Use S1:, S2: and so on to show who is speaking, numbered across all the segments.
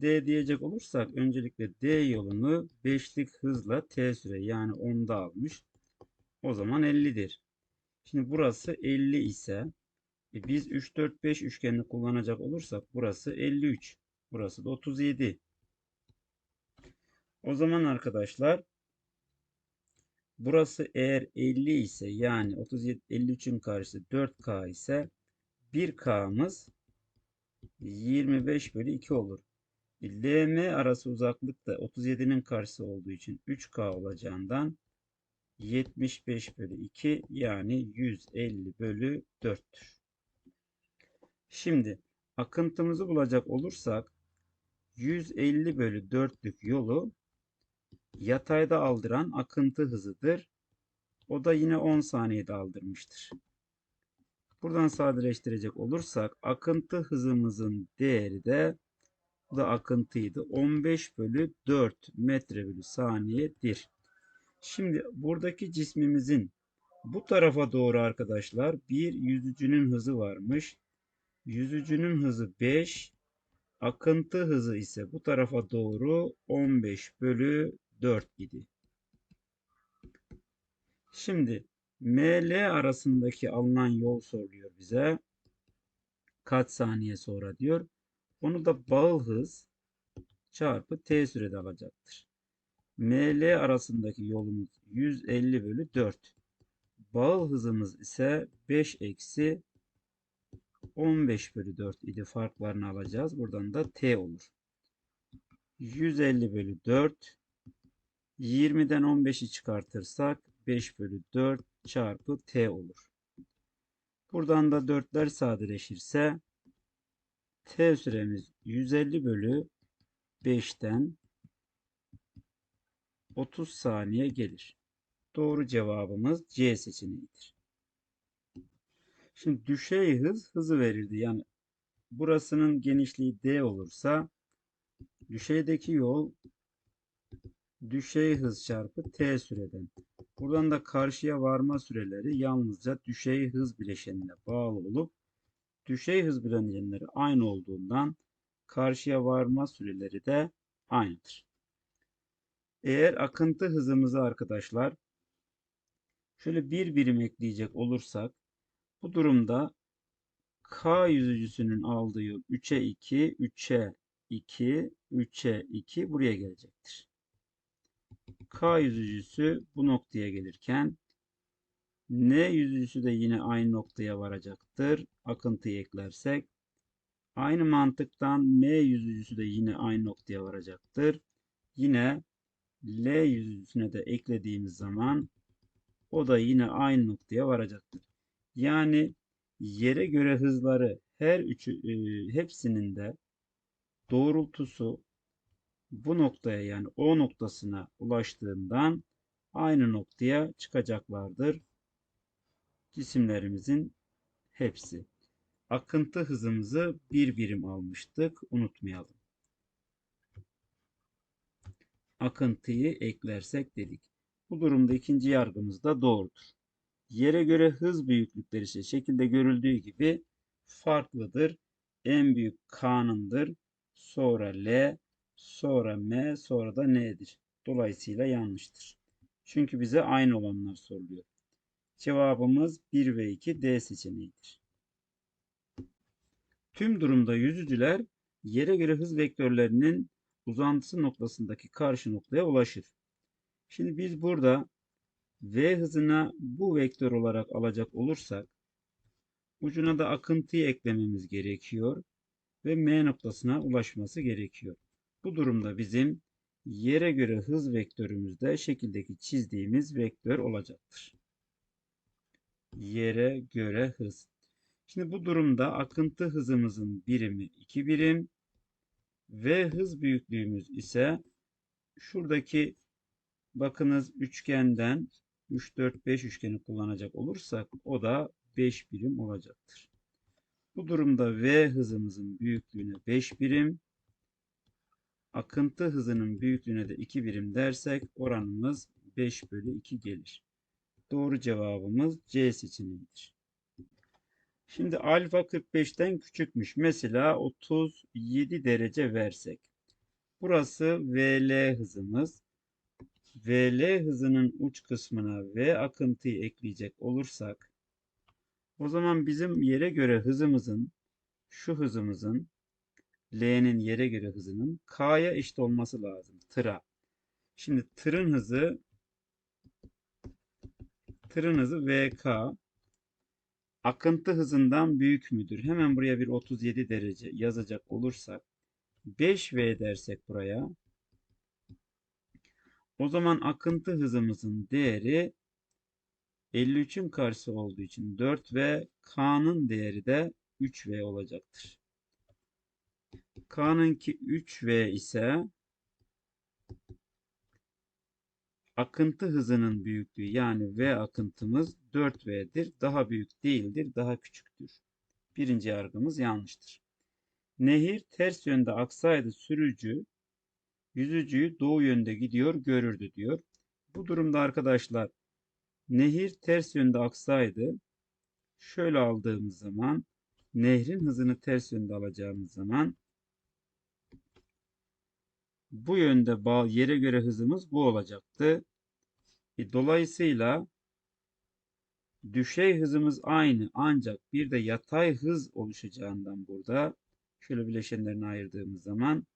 S1: D diyecek olursak öncelikle D yolunu 5'lik hızla T süre yani 10'da almış. O zaman 50'dir. Şimdi burası 50 ise e biz 3 4 5 üçgenini kullanacak olursak burası 53. Burası da 37. O zaman arkadaşlar burası eğer 50 ise yani 37 53'ün karşısı 4K ise 1K'mız 25 bölü 2 olur. LM arası uzaklık da 37'nin karşısı olduğu için 3K olacağından 75 bölü 2 yani 150 bölü 4'tür. Şimdi akıntımızı bulacak olursak 150 bölü 4'lük yolu yatayda aldıran akıntı hızıdır. O da yine 10 saniyede aldırmıştır. Buradan sadeleştirecek olursak akıntı hızımızın değeri de da akıntıydı. 15 bölü 4 metre bölü saniyedir. Şimdi buradaki cismimizin bu tarafa doğru arkadaşlar bir yüzücünün hızı varmış. Yüzücünün hızı 5. Akıntı hızı ise bu tarafa doğru 15 bölü 4 idi. Şimdi ML arasındaki alınan yol soruluyor bize. Kaç saniye sonra diyor. Onu da bağıl hız çarpı t sürede alacaktır. ML arasındaki yolumuz 150 bölü 4. Bağıl hızımız ise 5 eksi 15 bölü 4 idi. Farklarını alacağız. Buradan da t olur. 150 bölü 4 20'den 15'i çıkartırsak 5 bölü 4 çarpı t olur. Buradan da 4'ler sadeleşirse t süremiz 150 bölü 5'ten 30 saniye gelir. Doğru cevabımız C seçeneğidir. Şimdi düşey hız hızı verildi. Yani burasının genişliği D olursa düşeydeki yol düşey hız çarpı t süreden. Buradan da karşıya varma süreleri yalnızca düşey hız bileşenine bağlı olup düşey hız bileşenleri aynı olduğundan karşıya varma süreleri de aynıdır. Eğer akıntı hızımızı arkadaşlar şöyle bir birim ekleyecek olursak bu durumda K yüzücüsünün aldığı yol 3'e 2, 3'e 2, 3'e 2 buraya gelecektir. K yüzücüsü bu noktaya gelirken N yüzücüsü de yine aynı noktaya varacaktır. Akıntıyı eklersek. Aynı mantıktan M yüzücüsü de yine aynı noktaya varacaktır. Yine L yüzücüsüne de eklediğimiz zaman o da yine aynı noktaya varacaktır. Yani yere göre hızları her üçü e, hepsinin de doğrultusu bu noktaya yani O noktasına ulaştığından aynı noktaya çıkacaklardır. Cisimlerimizin hepsi. Akıntı hızımızı bir birim almıştık. Unutmayalım. Akıntıyı eklersek dedik. Bu durumda ikinci yargımız da doğrudur. Yere göre hız büyüklükleri ise şekilde görüldüğü gibi farklıdır. En büyük K'nındır. Sonra L, sonra M, sonra da N'dir. Dolayısıyla yanlıştır. Çünkü bize aynı olanlar soruluyor. Cevabımız 1 ve 2 D seçeneğidir. Tüm durumda yüzücüler yere göre hız vektörlerinin uzantısı noktasındaki karşı noktaya ulaşır. Şimdi biz burada V hızına bu vektör olarak alacak olursak ucuna da akıntıyı eklememiz gerekiyor ve M noktasına ulaşması gerekiyor. Bu durumda bizim yere göre hız vektörümüz de şekildeki çizdiğimiz vektör olacaktır. Yere göre hız. Şimdi bu durumda akıntı hızımızın birimi 2 birim ve hız büyüklüğümüz ise şuradaki bakınız üçgenden 3, 4, 5 üçgeni kullanacak olursak o da 5 birim olacaktır. Bu durumda V hızımızın büyüklüğüne 5 birim, akıntı hızının büyüklüğüne de 2 birim dersek oranımız 5 bölü 2 gelir. Doğru cevabımız C seçeneğidir. Şimdi alfa 45'ten küçükmüş. Mesela 37 derece versek. Burası VL hızımız. VL hızının uç kısmına V akıntıyı ekleyecek olursak o zaman bizim yere göre hızımızın şu hızımızın L'nin yere göre hızının K'ya eşit olması lazım. Tıra. Şimdi tırın hızı tırın hızı VK akıntı hızından büyük müdür? Hemen buraya bir 37 derece yazacak olursak 5V dersek buraya o zaman akıntı hızımızın değeri 53'ün karşısı olduğu için 4 ve K'nın değeri de 3V olacaktır. K'nınki 3V ise akıntı hızının büyüklüğü yani V akıntımız 4V'dir. Daha büyük değildir, daha küçüktür. Birinci yargımız yanlıştır. Nehir ters yönde aksaydı sürücü yüzücüyü doğu yönde gidiyor görürdü diyor. Bu durumda arkadaşlar nehir ters yönde aksaydı şöyle aldığımız zaman nehrin hızını ters yönde alacağımız zaman bu yönde bağ yere göre hızımız bu olacaktı. E, dolayısıyla düşey hızımız aynı ancak bir de yatay hız oluşacağından burada şöyle bileşenlerini ayırdığımız zaman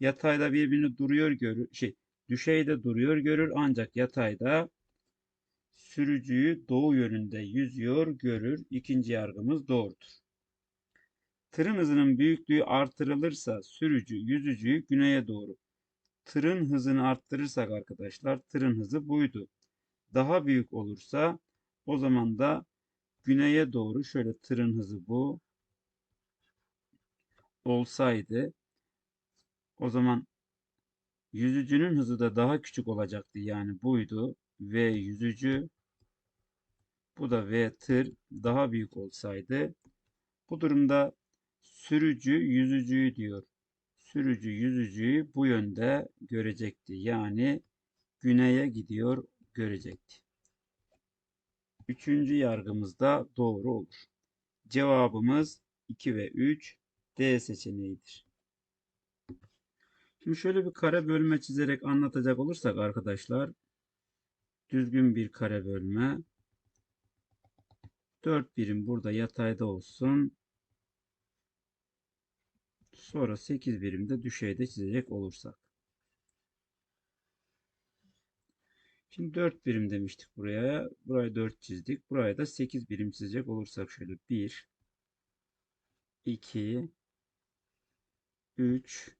S1: yatayda birbirini duruyor görür şey düşeyde duruyor görür ancak yatayda sürücüyü doğu yönünde yüzüyor görür. İkinci yargımız doğrudur. Tırın hızının büyüklüğü artırılırsa sürücü yüzücüyü güneye doğru. Tırın hızını arttırırsak arkadaşlar tırın hızı buydu. Daha büyük olursa o zaman da güneye doğru şöyle tırın hızı bu olsaydı o zaman yüzücünün hızı da daha küçük olacaktı. Yani buydu. V yüzücü bu da V tır daha büyük olsaydı bu durumda sürücü yüzücüyü diyor. Sürücü yüzücüyü bu yönde görecekti. Yani güneye gidiyor görecekti. Üçüncü yargımız da doğru olur. Cevabımız 2 ve 3 D seçeneğidir. Şimdi şöyle bir kare bölme çizerek anlatacak olursak arkadaşlar düzgün bir kare bölme 4 birim burada yatayda olsun. Sonra 8 birim de düşeyde çizecek olursak. Şimdi 4 birim demiştik buraya. Buraya 4 çizdik. Buraya da 8 birim çizecek olursak şöyle 1 2 3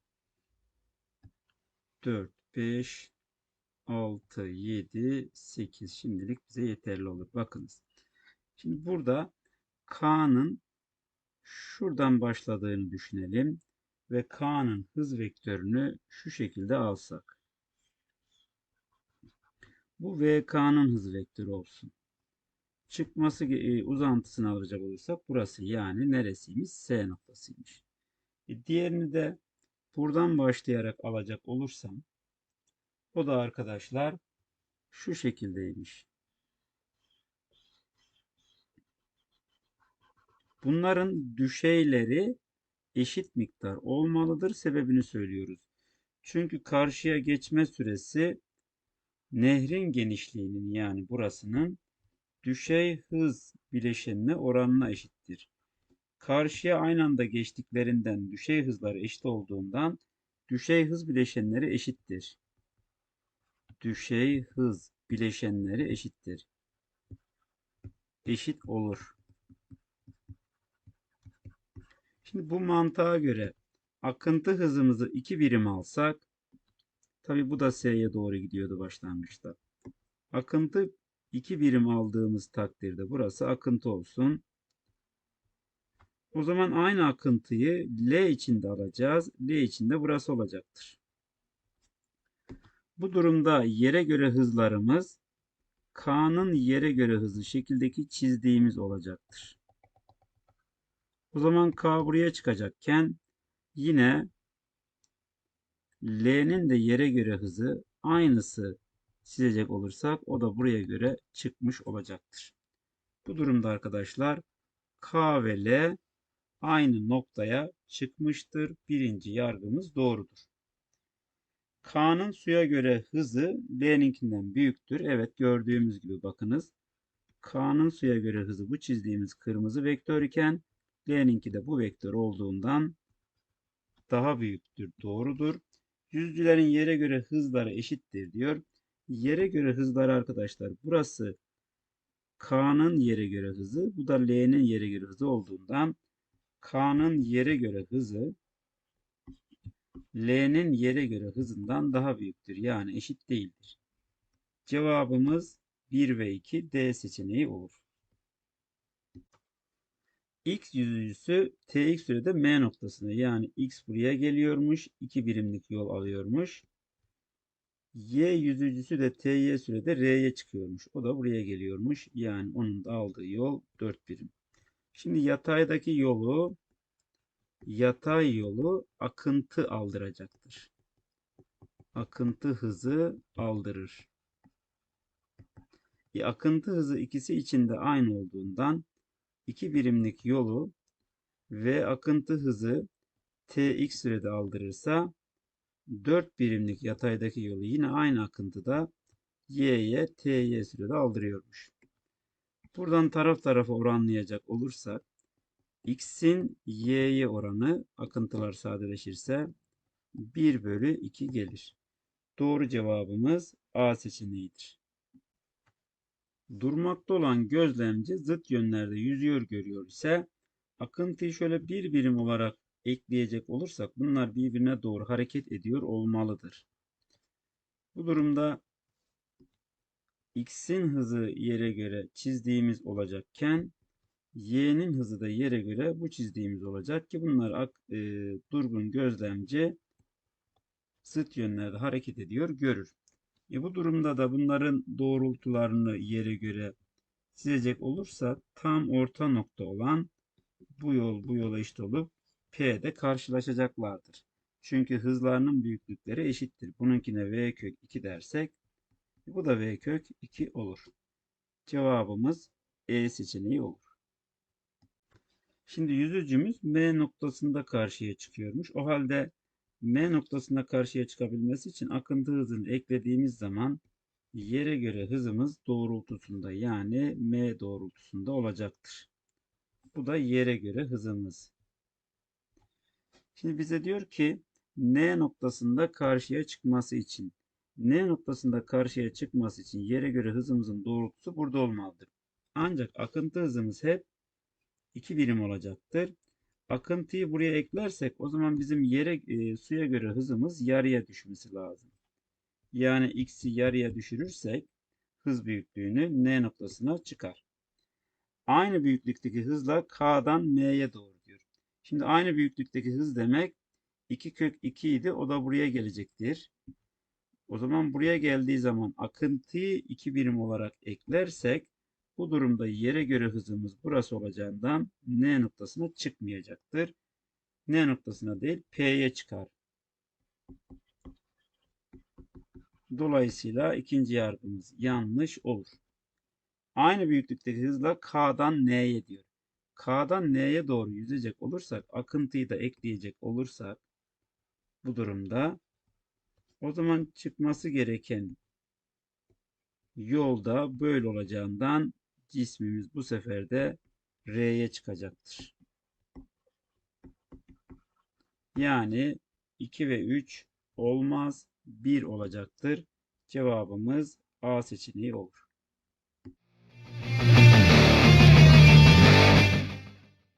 S1: 4 5 6 7 8 şimdilik bize yeterli olur. Bakınız. Şimdi burada K'nın şuradan başladığını düşünelim ve K'nın hız vektörünü şu şekilde alsak. Bu VK'nın hız vektörü olsun. Çıkması e, uzantısını alacak olursak burası yani neresiymiş? S noktasıymış. E, diğerini de buradan başlayarak alacak olursam o da arkadaşlar şu şekildeymiş. Bunların düşeyleri eşit miktar olmalıdır. Sebebini söylüyoruz. Çünkü karşıya geçme süresi nehrin genişliğinin yani burasının düşey hız bileşenine oranına eşittir. Karşıya aynı anda geçtiklerinden düşey hızları eşit olduğundan düşey hız bileşenleri eşittir. Düşey hız bileşenleri eşittir. Eşit olur. Şimdi bu mantığa göre akıntı hızımızı 2 birim alsak tabi bu da S'ye doğru gidiyordu başlangıçta. Akıntı 2 birim aldığımız takdirde burası akıntı olsun. O zaman aynı akıntıyı L içinde alacağız. L içinde burası olacaktır. Bu durumda yere göre hızlarımız K'nın yere göre hızı şekildeki çizdiğimiz olacaktır. O zaman K buraya çıkacakken yine L'nin de yere göre hızı aynısı çizecek olursak o da buraya göre çıkmış olacaktır. Bu durumda arkadaşlar K ve L aynı noktaya çıkmıştır. Birinci yargımız doğrudur. K'nın suya göre hızı L'ninkinden büyüktür. Evet gördüğümüz gibi bakınız. K'nın suya göre hızı bu çizdiğimiz kırmızı vektör iken L'ninki de bu vektör olduğundan daha büyüktür. Doğrudur. Yüzücülerin yere göre hızları eşittir diyor. Yere göre hızları arkadaşlar burası K'nın yere göre hızı bu da L'nin yere göre hızı olduğundan K'nın yere göre hızı L'nin yere göre hızından daha büyüktür. Yani eşit değildir. Cevabımız 1 ve 2 D seçeneği olur. X yüzücüsü Tx sürede M noktasına yani X buraya geliyormuş. 2 birimlik yol alıyormuş. Y yüzücüsü de Ty sürede R'ye çıkıyormuş. O da buraya geliyormuş. Yani onun da aldığı yol 4 birim. Şimdi yataydaki yolu yatay yolu akıntı aldıracaktır. Akıntı hızı aldırır. E, akıntı hızı ikisi içinde aynı olduğundan 2 birimlik yolu ve akıntı hızı tx sürede aldırırsa 4 birimlik yataydaki yolu yine aynı akıntıda y'ye ty sürede aldırıyormuş. Buradan taraf tarafa oranlayacak olursak x'in y'ye oranı akıntılar sadeleşirse 1 bölü 2 gelir. Doğru cevabımız A seçeneğidir. Durmakta olan gözlemci zıt yönlerde yüzüyor görüyor ise akıntıyı şöyle bir birim olarak ekleyecek olursak bunlar birbirine doğru hareket ediyor olmalıdır. Bu durumda x'in hızı yere göre çizdiğimiz olacakken y'nin hızı da yere göre bu çizdiğimiz olacak ki bunlar e, durgun gözlemci zıt yönlerde hareket ediyor görür. E bu durumda da bunların doğrultularını yere göre çizecek olursa tam orta nokta olan bu yol bu yola eşit olup P'de karşılaşacaklardır. Çünkü hızlarının büyüklükleri eşittir. Bununkine V kök 2 dersek bu da V kök 2 olur. Cevabımız E seçeneği olur. Şimdi yüzücümüz M noktasında karşıya çıkıyormuş. O halde M noktasında karşıya çıkabilmesi için akıntı hızını eklediğimiz zaman yere göre hızımız doğrultusunda yani M doğrultusunda olacaktır. Bu da yere göre hızımız. Şimdi bize diyor ki N noktasında karşıya çıkması için N noktasında karşıya çıkması için yere göre hızımızın doğrultusu burada olmalıdır. Ancak akıntı hızımız hep 2 birim olacaktır. Akıntıyı buraya eklersek o zaman bizim yere e, suya göre hızımız yarıya düşmesi lazım. Yani x'i yarıya düşürürsek hız büyüklüğünü n noktasına çıkar. Aynı büyüklükteki hızla k'dan m'ye doğru diyor. Şimdi aynı büyüklükteki hız demek 2 kök 2 idi. O da buraya gelecektir. O zaman buraya geldiği zaman akıntıyı 2 birim olarak eklersek bu durumda yere göre hızımız burası olacağından N noktasına çıkmayacaktır. N noktasına değil P'ye çıkar. Dolayısıyla ikinci yargımız yanlış olur. Aynı büyüklükteki hızla K'dan N'ye diyor. K'dan N'ye doğru yüzecek olursak, akıntıyı da ekleyecek olursak bu durumda o zaman çıkması gereken yolda böyle olacağından cismimiz bu sefer de R'ye çıkacaktır. Yani 2 ve 3 olmaz 1 olacaktır. Cevabımız A seçeneği olur.